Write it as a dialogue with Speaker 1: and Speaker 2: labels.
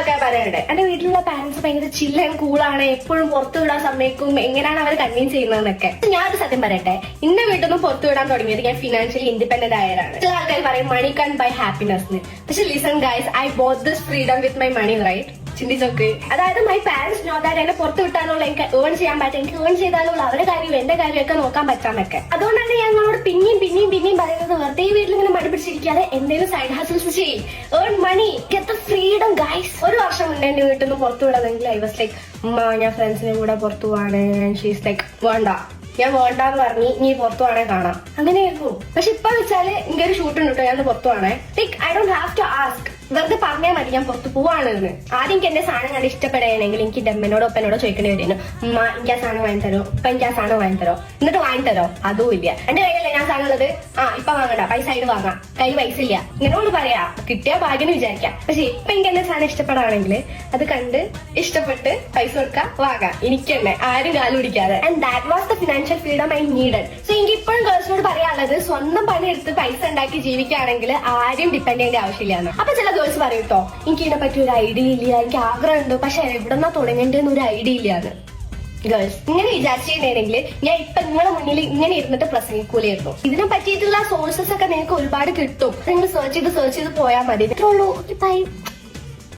Speaker 1: ആൾക്കാർ പറയാനുണ്ട് എന്റെ വീട്ടിലുള്ള പാരന്റ്സ് ഭയങ്കര ചില്ല കൂളാണ് എപ്പോഴും പുറത്തു വിടാൻ സമ്മതിക്കും. എങ്ങനെയാണ് അവർ കൺവിൻസ് ചെയ്യുന്നതെന്നൊക്കെ. ഞാൻ ഞാനൊരു സത്യം പറയട്ടെ. ഇന്ന വീട്ടിൽ പുറത്തു വിടാൻ തുടങ്ങിയത് ഞാൻ ഫിനാൻഷ്യലി ഇൻഡിപെൻഡന്റ് ആയതാണ് ചില ആൾക്കാർ പറയും മണി കൺ ബൈ ഹാപ്പിനെസ് പക്ഷെ listen guys I bought this freedom with my money right ചിന്തിച്ചോക്ക്. അതായത് മൈ പാരന്റ്സ് നോ ദാറ്റ് എന്നെ പുറത്തു വിട്ടാലുള്ള എനിക്ക് ഏൺ ചെയ്യാൻ പറ്റും എനിക്ക് ഏൺ ചെയ്താലുള്ള അവരുടെ കാര്യം എന്റെ കാര്യമൊക്കെ നോക്കാൻ പറ്റാന്നൊക്കെ. അതുകൊണ്ടാണ് ഞങ്ങളോട് പിന്നെയും പിന്നെയും പിന്നെയും പറയുന്നത് വെറുതെ പിടിച്ചിരിക്കാതെ എന്തെങ്കിലും സൈഡ് ഹസിൽസ് ചെയ്യും earn money get freedom guys ഒരു വർഷം മുന്നേ എന്റെ വീട്ടിൽ നിന്ന് പുറത്തു വിടാതെങ്കിൽ ഐ വാസ് ലൈക്ക് ഉമ്മ ഞാൻ ഫ്രണ്ട്സിന്റെ കൂടെ പുറത്തു പോവാണ്. ഷീസ് ലൈക്ക് വേണ്ട. ഞാൻ വേണ്ടാന്ന് പറഞ്ഞു നീ പുറത്തു വേണേ കാണാം. അങ്ങനെയായിരുന്നു. പക്ഷെ ഇപ്പൊ വെച്ചാൽ ഇങ്ങനെ ഒരു ഷൂട്ട് ഉണ്ട് കേട്ടോ ഞാൻ പുറത്തു വേണേ like I don't have to ask വെറുതെ പറഞ്ഞാൽ മതി ഞാൻ പുറത്ത് പോവാണെന്ന് ആദ്യം എനിക്ക് എന്റെ സാധനം കണ്ട് ഇഷ്ടപ്പെടുകയാണെങ്കിൽ എനിക്ക് എന്റെ അമ്മനോടോ ഒപ്പനോടോ ചോദിക്കേണ്ടി വരുന്നു ഉമ്മ എനിക്ക് ആ സാധനം വാങ്ങി തരോ? ഇപ്പൊ എനിക്ക് ആ സാധനം വാങ്ങി തരോ? എന്നിട്ട് വാങ്ങി തരോ? അതും ഇല്ല. എന്റെ കയ്യിലല്ലേ ഞാൻ സാധനം ഉള്ളത്? ആ ഇപ്പൊ വാങ്ങണ്ട. പൈസ ആയിട്ട് വാങ്ങാം. കയ്യിൽ പൈസ ഇല്ല. ഇങ്ങനോട് പറയാ. കിട്ടിയ ഭാഗ്യം വിചാരിക്കാം. പക്ഷെ ഇപ്പൊ എനിക്ക് എന്റെ സാധനം ഇഷ്ടപ്പെടാണെങ്കിൽ അത് കണ്ട് ഇഷ്ടപ്പെട്ട് പൈസ കൊടുക്കാം വാങ്ങാം. എനിക്ക് തന്നെ ആരും കാലു പിടിക്കാതെ. And that was the financial freedom I needed so എനിക്ക് ഇപ്പോഴും ഗേൾസിനോട് പറയാനുള്ളത് സ്വന്തം പണിയെടുത്ത് പൈസ ഉണ്ടാക്കി ജീവിക്കുകയാണെങ്കിൽ ആരും ഡിപ്പെൻഡ് ചെയ്യേണ്ട ആവശ്യമില്ലാന്ന്. അപ്പൊ ചില ഗേൾസ് പറയും കേട്ടോ എനിക്ക് ഇതിനെ പറ്റി ഒരു ഐഡിയ ഇല്ല എനിക്ക് ആഗ്രഹമുണ്ട് പക്ഷെ എവിടെന്നാ തുടങ്ങേണ്ടതെന്ന് ഒരു ഐഡിയ ഇല്ലാന്ന്. ഗേൾസ് ഇങ്ങനെ വിചാരിച്ചിട്ടുണ്ടെങ്കിൽ ഞാൻ ഇപ്പൊ നിങ്ങളെ മുന്നിൽ ഇങ്ങനെ ഇരുന്നിട്ട് പ്രസംഗിക്കൂലായിരുന്നു. ഇതിനെ പറ്റിയിട്ടുള്ള സോഴ്സസ് ഒക്കെ നിങ്ങൾക്ക് ഒരുപാട് കിട്ടും. നിങ്ങൾ സെർച്ച് ചെയ്ത് സെർച്ച് ചെയ്ത് പോയാൽ മതി. ഇത്രേ ഉള്ളൂ. ബൈ